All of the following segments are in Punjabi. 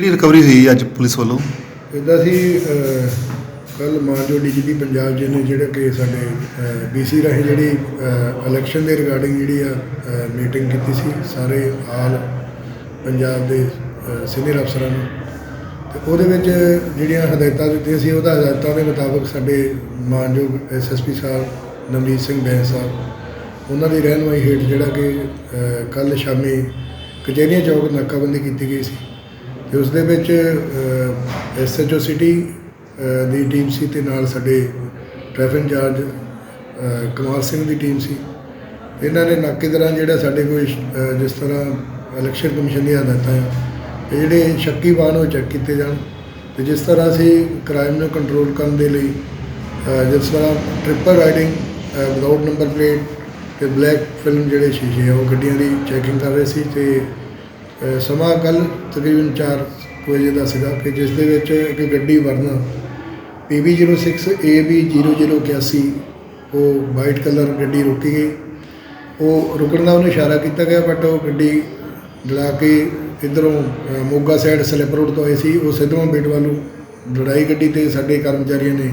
ਕਿਹੜੀ ਰਿਕਵਰੀ ਹੋਈ ਅੱਜ ਪੁਲਿਸ ਵੱਲੋਂ? ਇੱਦਾਂ ਸੀ ਕੱਲ ਮਾਨਜੋ ਡੀਜੀਪੀ ਪੰਜਾਬ ਜੀ ਨੇ ਜਿਹੜਾ ਕਿ ਸਾਡੇ ਬੀਸੀ ਰਾਹੀਂ ਜਿਹੜੀ ਇਲੈਕਸ਼ਨ ਦੇ ਰਿਗਾਰਡਿੰਗ ਜਿਹੜੀ ਆ ਮੀਟਿੰਗ ਕੀਤੀ ਸੀ, ਸਾਰੇ ਆਲ ਪੰਜਾਬ ਦੇ ਸੀਨੀਅਰ ਅਫਸਰਾਂ ਨੂੰ। ਤੇ ਉਹਦੇ ਵਿੱਚ ਜਿਹੜੀਆਂ ਹਦਾਇਤਾਂ ਦਿੱਤੀਆਂ ਸੀ, ਉਹਦਾ ਹਦਾਇਤਾਂ ਦੇ ਮੁਤਾਬਕ ਸਾਡੇ ਮਾਨਯੋਗ ਐਸਐਸਪੀ ਸਾਹਿਬ, ਨਵਨੀਤ ਸਿੰਘ ਬੈਂਸ ਸਾਹਿਬ, ਉਹਨਾਂ ਦੀ ਰਹਿਨੁਮਾਈ ਹੇਠ ਜਿਹੜਾ ਕਿ ਕੱਲ ਸ਼ਾਮੀ ਕਚਹਿਰੀਆਂ ਚੌਕ ਨਾਕਾਬੰਦੀ ਕੀਤੀ ਗਈ ਸੀ। ਤੇ ਉਸ ਦੇ ਵਿੱਚ ਐਸਐਚਓ ਸਿਟੀ ਦੀ ਟੀਮ ਸੀ ਤੇ ਨਾਲ ਸਾਡੇ ਟ੍ਰੈਫਿਕ ਇੰਚਾਰਜ ਅ, ਕਮਾਲ ਸਿੰਘ ਦੀ ਟੀਮ ਸੀ। ਇਹਨਾਂ ਨੇ ਨਾਕੇ ਦੌਰਾਨ ਜਿਹੜਾ ਸਾਡੇ ਕੋਲ ਜਿਸ ਤਰ੍ਹਾਂ ਇਲੈਕਸ਼ਨ ਕਮਿਸ਼ਨ ਦੀਆਂ ਹਦਾਇਤਾਂ ਆ ਇਹ ਜਿਹੜੇ ਸ਼ੱਕੀ ਵਾਹਨ ਉਹ ਚੈੱਕ ਕੀਤੇ ਜਾਣ ਤੇ ਜਿਸ ਤਰ੍ਹਾਂ ਅਸੀਂ ਕ੍ਰਾਈਮ ਨੂੰ ਕੰਟਰੋਲ ਕਰਨ ਦੇ ਲਈ ਜਿਸ ਤਰ੍ਹਾਂ triple riding without number plate ਤੇ ਬਲੈਕ ਫਿਲਮ ਜਿਹੜੇ ਸ਼ੀਸ਼ੇ ਆ ਉਹ ਗੱਡੀਆਂ ਦੀ ਚੈਕਿੰਗ ਕਰ ਰਹੇ ਸੀ ਤੇ ਸਮਾਂ ਕੱਲ ਤਕਰੀਬਨ 4 ਵਜੇ ਦਾ ਸੀਗਾ ਕਿ ਜਿਸ ਦੇ ਵਿੱਚ ਇੱਕ ਗੱਡੀ ਵਰਨਾ PB06 AB0081 ਉਹ ਵਾਈਟ ਕਲਰ ਗੱਡੀ ਰੁਕੀ ਗਈ। ਉਹ ਰੁਕਣ ਦਾ ਉਹਨੂੰ ਇਸ਼ਾਰਾ ਕੀਤਾ ਗਿਆ ਬਟ ਉਹ ਗੱਡੀ ਡਲਾ ਕੇ ਇਧਰੋਂ ਮੋਗਾ ਸਾਈਡ ਸਲਿੱਪ ਰੋਡ ਤੋਂ ਆਈ ਸੀ। ਉਹ ਸਿੱਧਰੋਂ ਬੇਟ ਨੂੰ ਲੜਾਈ ਗੱਡੀ ਤੇ ਸਾਡੇ ਕਰਮਚਾਰੀਆਂ ਨੇ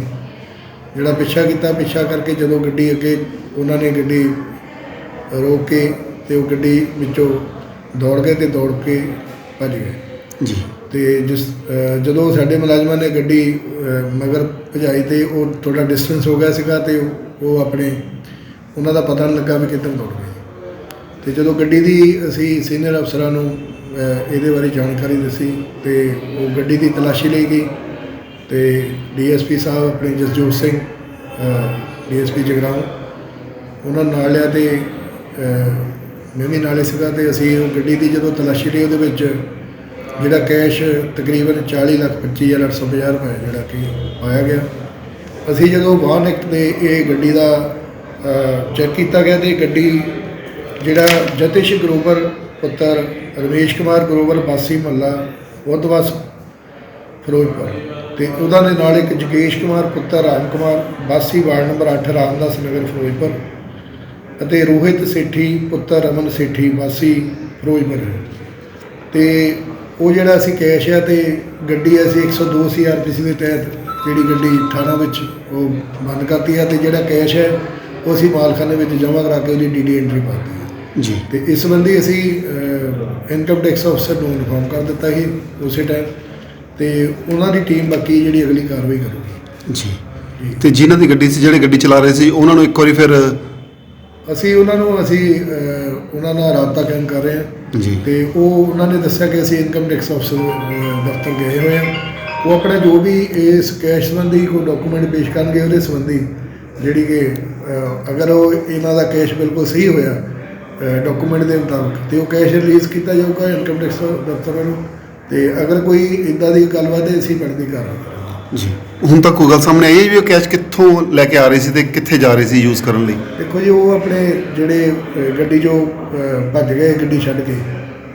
ਜਿਹੜਾ ਪਿੱਛਾ ਕੀਤਾ, ਪਿੱਛਾ ਕਰਕੇ ਜਦੋਂ ਗੱਡੀ ਅੱਗੇ ਉਹਨਾਂ ਨੇ ਗੱਡੀ ਰੋਕ ਕੇ ਤੇ ਉਹ ਗੱਡੀ ਵਿੱਚੋਂ ਦੌੜ ਗਏ ਤੇ ਦੌੜ ਕੇ ਭੱਜ ਗਏ। ਜੀ। ਤੇ ਜਿਸ ਜਦੋਂ ਸਾਡੇ ਮੁਲਾਜ਼ਮਾਂ ਨੇ ਗੱਡੀ ਮਗਰ ਭਜਾਈ ਤੇ ਉਹ ਥੋੜਾ ਡਿਸਟੈਂਸ ਹੋ ਗਿਆ ਸੀਗਾ ਤੇ ਉਹ- ਆਪਣੇ ਉਹਨਾਂ ਦਾ ਪਤਾ ਨਹੀਂ ਲੱਗਾ ਵੀ ਕਿੱਧਰ ਦੌੜ ਗਏ। ਤੇ ਜਦੋਂ ਗੱਡੀ ਦੀ ਅਸੀਂ ਸੀਨੀਅਰ ਅਫਸਰਾਂ ਨੂੰ ਇਹਦੇ ਬਾਰੇ ਜਾਣਕਾਰੀ ਦੱਸੀ ਤੇ ਉਹ ਗੱਡੀ ਦੀ ਤਲਾਸ਼ੀ ਲਈ ਗਈ ਤੇ ਡੀਐਸਪੀ ਸਾਹਿਬ ਆਪਣੇ ਜਸਜੋਤ ਸਿੰਘ ਡੀਐਸਪੀ ਜਗਰਾਉਂ ਉਹਨਾਂ ਨਾਲ ਲਿਆ ਤੇ ਮੈਂ ਵੀ ਨਾਲੇ ਸੀਗਾ ਤੇ ਅਸੀਂ ਉਹ ਗੱਡੀ ਦੀ ਜਦੋਂ ਤਲਾਸ਼ੀ ਲਈ ਉਹਦੇ ਵਿੱਚ ਜਿਹੜਾ ਕੈਸ਼ ਤਕਰੀਬਨ 40 ਲੱਖ 25850 ਰੁਪਏ ਜਿਹੜਾ ਕਿ ਪਾਇਆ ਗਿਆ। ਅਸੀਂ ਜਦੋਂ ਵਾਹਨ ਐਕਟ ਦੇ ਇਹ ਗੱਡੀ ਦਾ ਚੈੱਕ ਕੀਤਾ ਗਿਆ ਤੇ ਗੱਡੀ ਜਿਹੜਾ ਜਤਿਸ਼ ਗਰੋਵਰ ਪੁੱਤਰ ਰਮੇਸ਼ ਕੁਮਾਰ ਗਰੋਵਰ ਬਾਸੀ ਮਹੱਲਾ ਬੁੱਧਵਾਸ, ਫਿਰੋਜ਼ਪੁਰ ਤੇ ਉਹਨਾਂ ਦੇ ਨਾਲ ਇੱਕ ਜਗੇਸ਼ ਕੁਮਾਰ ਪੁੱਤਰ ਰਾਮ ਕੁਮਾਰ ਬਾਸੀ ਵਾਰਡ ਨੰਬਰ 8 ਰਾਮਦਾਸ ਨਗਰ, ਫਿਰੋਜ਼ਪੁਰ। ਅਤੇ ਰੋਹਿਤ ਸੇਠੀ ਪੁੱਤਰ ਅਮਨ ਸੇਠੀ ਵਾਸੀ ਫਿਰੋਜ਼ਪੁਰ। ਤੇ ਉਹ ਜਿਹੜਾ ਅਸੀਂ ਕੈਸ਼ ਆ ਤੇ ਗੱਡੀ ਅਸੀਂ 102 ਸੀਆਰਪੀਸੀ ਦੇ ਤਹਿਤ ਜਿਹੜੀ ਗੱਡੀ ਥਾਣਾ ਵਿੱਚ ਉਹ ਬੰਦ ਕਰਤੀ ਹੈ ਤੇ ਜਿਹੜਾ ਕੈਸ਼ ਹੈ ਉਹ ਅਸੀਂ ਮਾਲਖਾਨੇ ਵਿੱਚ ਜਮ੍ਹਾਂ ਕਰਾ ਕੇ ਉਹਦੀ ਡੀਡੀ ਐਂਟਰੀ ਪਾਤੀ ਹੈ ਜੀ। ਤੇ ਇਸ ਸੰਬੰਧੀ ਅਸੀਂ ਇਨਕਮ ਟੈਕਸ ਅਫਸਰ ਨੂੰ ਇਨਫੋਰਮ ਕਰ ਦਿੱਤਾ ਸੀ ਉਸੇ ਟਾਈਮ ਤੇ ਉਹਨਾਂ ਦੀ ਟੀਮ ਬਾਕੀ ਜਿਹੜੀ ਅਗਲੀ ਕਾਰਵਾਈ ਕਰੂਗੀ। ਜੀ। ਤੇ ਜਿਨ੍ਹਾਂ ਦੀ ਗੱਡੀ ਸੀ ਜਿਹੜੇ ਗੱਡੀ ਚਲਾ ਰਹੇ ਸੀ ਉਹਨਾਂ ਨੂੰ ਇੱਕ ਵਾਰੀ ਫਿਰ ਅਸੀਂ ਉਹਨਾਂ ਨੂੰ ਅਸੀਂ ਅਹ, ਉਹਨਾਂ ਨਾਲ ਰਾਬਤਾ ਕਾਇਮ ਕਰ ਰਹੇ ਹਾਂ। ਜੀ। ਤੇ ਉਹ ਉਹਨਾਂ ਨੇ ਦੱਸਿਆ ਕਿ ਅਸੀਂ ਇਨਕਮ ਟੈਕਸ ਅਫਸਰ ਅਹ, ਦਫ਼ਤਰ ਗਏ ਹੋਏ ਹਾਂ। ਉਹ ਆਪਣਾ ਜੋ ਵੀ ਇਸ ਕੈਸ਼ ਸੰਬੰਧੀ ਕੋਈ ਡਾਕੂਮੈਂਟ ਪੇਸ਼ ਕਰਨਗੇ ਉਹਦੇ ਸੰਬੰਧੀ ਜਿਹੜੀ ਕਿ ਅਹ, ਅਗਰ ਉਹ ਇਹਨਾਂ ਦਾ ਕੈਸ਼ ਬਿਲਕੁਲ ਸਹੀ ਹੋਇਆ ਡਾਕੂਮੈਂਟ ਦੇ ਮੁਤਾਬਕ ਤੇ ਉਹ ਕੈਸ਼ ਰਿਲੀਜ਼ ਕੀਤਾ ਜਾਊਗਾ ਇਨਕਮ ਟੈਕਸ ਦਫ਼ਤਰ ਵੱਲੋਂ। ਤੇ ਅਗਰ ਕੋਈ ਇਦਾਂ ਦੀ ਗੱਲਬਾਤ ਹੈ ਅਸੀਂ ਬਣਦੀ ਕਰਾਂਗੇ। ਜੀ। ਹੁਣ ਤੱਕ ਕੋਈ ਗੱਲ ਸਾਹਮਣੇ ਆਈ ਹੈ ਵੀ ਉਹ ਕੈਸ਼ ਕਿੱਥੋਂ ਲੈ ਕੇ ਆ ਰਹੇ ਸੀ ਤੇ ਕਿੱਥੇ ਜਾ ਰਹੇ ਸੀ ਯੂਜ਼ ਕਰਨ ਲਈ? ਦੇਖੋ ਜੀ ਉਹ ਆਪਣੇ ਜਿਹੜੇ ਅਹ, ਗੱਡੀ ਜੋ ਅਹ, ਭੱਜ ਗਏ ਗੱਡੀ ਛੱਡ ਕੇ।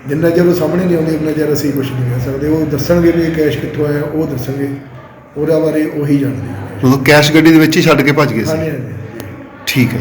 ਜਿੰਨਾ ਚਿਰ ਉਹ ਸਾਹਮਣੇ ਨਹੀਂ ਆਉਂਦੇ ਉਨਾ ਚਿਰ ਅਸੀਂ ਕੁਝ ਨਹੀਂ ਕਹਿ ਸਕਦੇ। ਉਹ ਦੱਸਣਗੇ ਵੀ ਇਹ ਕੈਸ਼ ਕਿੱਥੋਂ ਆਇਆ ਉਹ ਦੱਸਣਗੇ। ਉਹਦਾ ਬਾਰੇ ਉਹੀ ਜਾਣਦੇ ਮਤਲਬ ਕੈਸ਼ ਗੱਡੀ ਦੇ ਵਿੱਚ ਹੀ ਛੱਡ ਕੇ ਭੱਜ ਗਏ ਸੀ? ਹਾਂਜੀ ਹਾਂਜੀ। ਠੀਕ ਹੈ